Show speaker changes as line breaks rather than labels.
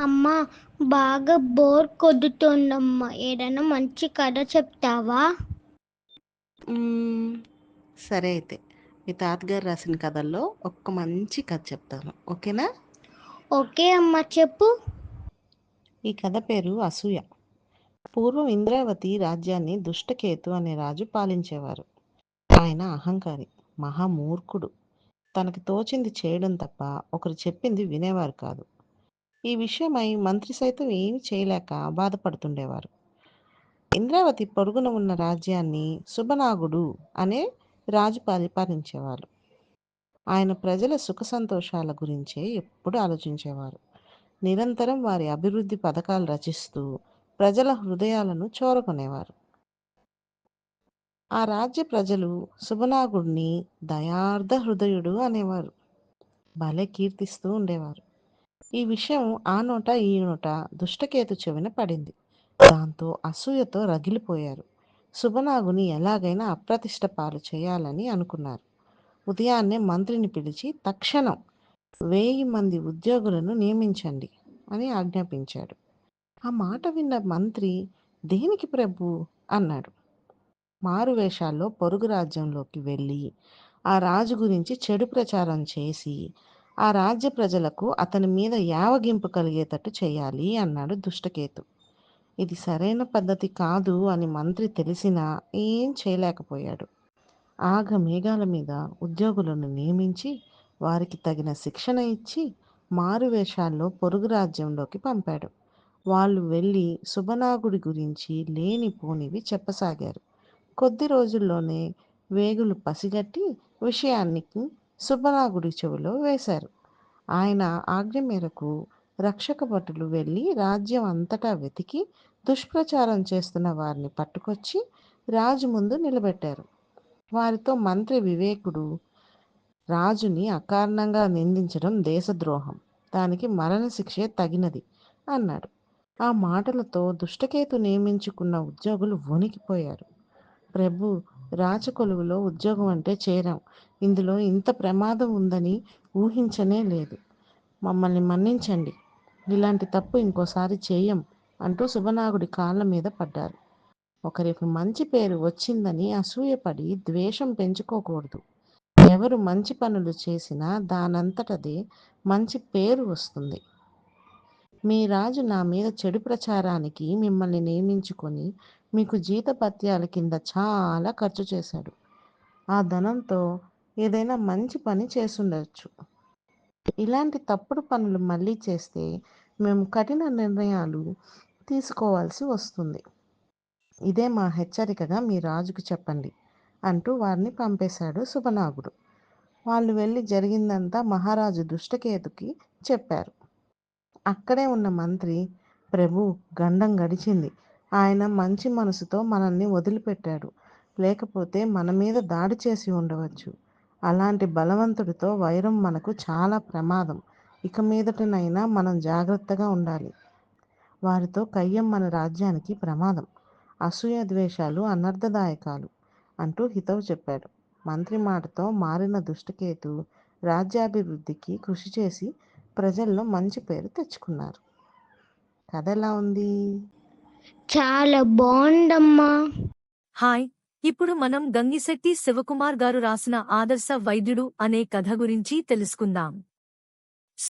అమ్మా బాగా బోర్ కొడుతోందమ్మా. ఏదైనా మంచి కథ చెప్తావా?
మ్మ్, సరే అయితే మీ తాతగారు రాసిన కథల్లో ఒక్క మంచి కథ చెప్తాను. ఓకేనా?
ఓకే అమ్మా చెప్పు.
ఈ కథ పేరు అసూయ. పూర్వం ఇంద్రావతి రాజ్యాన్ని దుష్టకేతు అనే రాజు పాలించేవారు. ఆయన అహంకారి మహామూర్ఖుడు. తనకి తోచింది చేయడం తప్ప ఒకరు చెప్పింది వినేవారు కాదు. ఈ విషయమై మంత్రి సైతం ఏమీ చేయలేక బాధపడుతుండేవారు. ఇంద్రావతి పొరుగున ఉన్న రాజ్యాన్ని శుభనాగుడు అనే రాజు పరిపాలించేవారు. ఆయన ప్రజల సుఖ సంతోషాల గురించే ఎప్పుడు ఆలోచించేవారు. నిరంతరం వారి అభివృద్ధి పథకాలు రచిస్తూ ప్రజల హృదయాలను చోరకొనేవారు ఆ రాజ్య ప్రజలు శుభనాగుడిని దయార్థ హృదయుడు అనేవారు. భలే కీర్తిస్తూ ఉండేవారు. ఈ విషయం ఆ నోట ఈ నోట దుష్టకేతు చెవిన పడింది. దాంతో అసూయతో రగిలిపోయారు. శుభనాగుని ఎలాగైనా అప్రతిష్ట పాలు చేయాలని అనుకున్నారు. ఉదయాన్నే మంత్రిని పిలిచి తక్షణం వెయ్యి మంది ఉద్యోగులను నియమించండి అని ఆజ్ఞాపించాడు. ఆ మాట విన్న మంత్రి దేనికి ప్రభు అన్నాడు. మారువేషాల్లో పొరుగు రాజ్యంలోకి వెళ్ళి ఆ రాజు గురించి చెడు ప్రచారం చేసి ఆ రాజ్య ప్రజలకు అతని మీద యావగింపు కలిగేటట్టు చేయాలి అన్నాడు దుష్టకేతు. ఇది సరైన పద్ధతి కాదు అని మంత్రి తెలిసినా ఏం చేయలేకపోయాడు. ఆగ మేఘాల మీద ఉద్యోగులను నియమించి వారికి తగిన శిక్షణ ఇచ్చి మారు వేషాల్లో పొరుగు రాజ్యంలోకి పంపాడు. వాళ్ళు వెళ్ళి శుభనాగుడి గురించి లేనిపోనివి చెప్పసాగారు. కొద్ది రోజుల్లోనే వేగులు పసిగట్టి విషయానికి సుబ్బనాగుడి చెవిలో వేశారు. ఆయన ఆజ్ఞ మేరకు రక్షక భటులు వెళ్ళి రాజ్యం అంతటా వెతికి దుష్ప్రచారం చేస్తున్న వారిని పట్టుకొచ్చి రాజు ముందు నిలబెట్టారు. వారితో మంత్రి వివేకుడు రాజుని అకారణంగా నిందించడం దేశద్రోహం దానికి మరణశిక్షే తగినది అన్నాడు. ఆ మాటలతో దుష్టకేతు నియమించుకున్న ఉద్యోగులు వణికిపోయారు. ప్రభు రాచకొలువులో ఉద్యోగం అంటే చేరాం. ఇందులో ఇంత ప్రమాదం ఉందని ఊహించనే లేదు. మమ్మల్ని మన్నించండి. ఇలాంటి తప్పు ఇంకోసారి చేయం అంటూ శుభనాగుడి కాళ్ళ మీద పడ్డారు. ఒకరికి మంచి పేరు వచ్చిందని అసూయపడి ద్వేషం పెంచుకోకూడదు. ఎవరు మంచి పనులు చేసినా దానంతటదే మంచి పేరు వస్తుంది. మీ రాజు నా మీద చెడు ప్రచారానికి మిమ్మల్ని నియమించుకొని మీకు జీతపత్యాల కింద చాలా ఖర్చు చేశాడు. ఆ ధనంతో ఏదైనా మంచి పని చేసుండవచ్చు ఇలాంటి తప్పుడు పనులు మళ్ళీ చేస్తే మేము కఠిన నిర్ణయాలు తీసుకోవాల్సి వస్తుంది. ఇదే మా హెచ్చరికగా మీ రాజుకు చెప్పండి అంటూ వారిని పంపేశాడు శుభనాగుడు. వాళ్ళు వెళ్ళి జరిగిందంతా మహారాజు దుష్టకేతుకి చెప్పారు. అక్కడే ఉన్న మంత్రి ప్రభు గండం గడిచింది. ఆయన మంచి మనసుతో మనల్ని వదిలిపెట్టాడు. లేకపోతే మన మీద దాడి చేసి ఉండవచ్చు. అలాంటి బలవంతుడితో వైరం మనకు చాలా ప్రమాదం. ఇక మీదటనైనా మనం జాగ్రత్తగా ఉండాలి. వారితో కయ్యం మన రాజ్యానికి ప్రమాదం. అసూయ ద్వేషాలు అనర్థదాయకాలు అంటూ హితవు చెప్పాడు. మంత్రి మాటతో మారిన దుష్టకేతు రాజ్యాభివృద్ధికి కృషి చేసి ప్రజల్లో మంచి పేరు తెచ్చుకున్నారు. కథ ఎలా ఉంది?
చాలా బాగుందమ్మా.
హాయ్ ఇప్పుడు మనం గంగిశెట్టి శివకుమార్ గారు రాసిన ఆదర్శ వైద్యుడు అనే కథ గురించి తెలుసుకుందాం.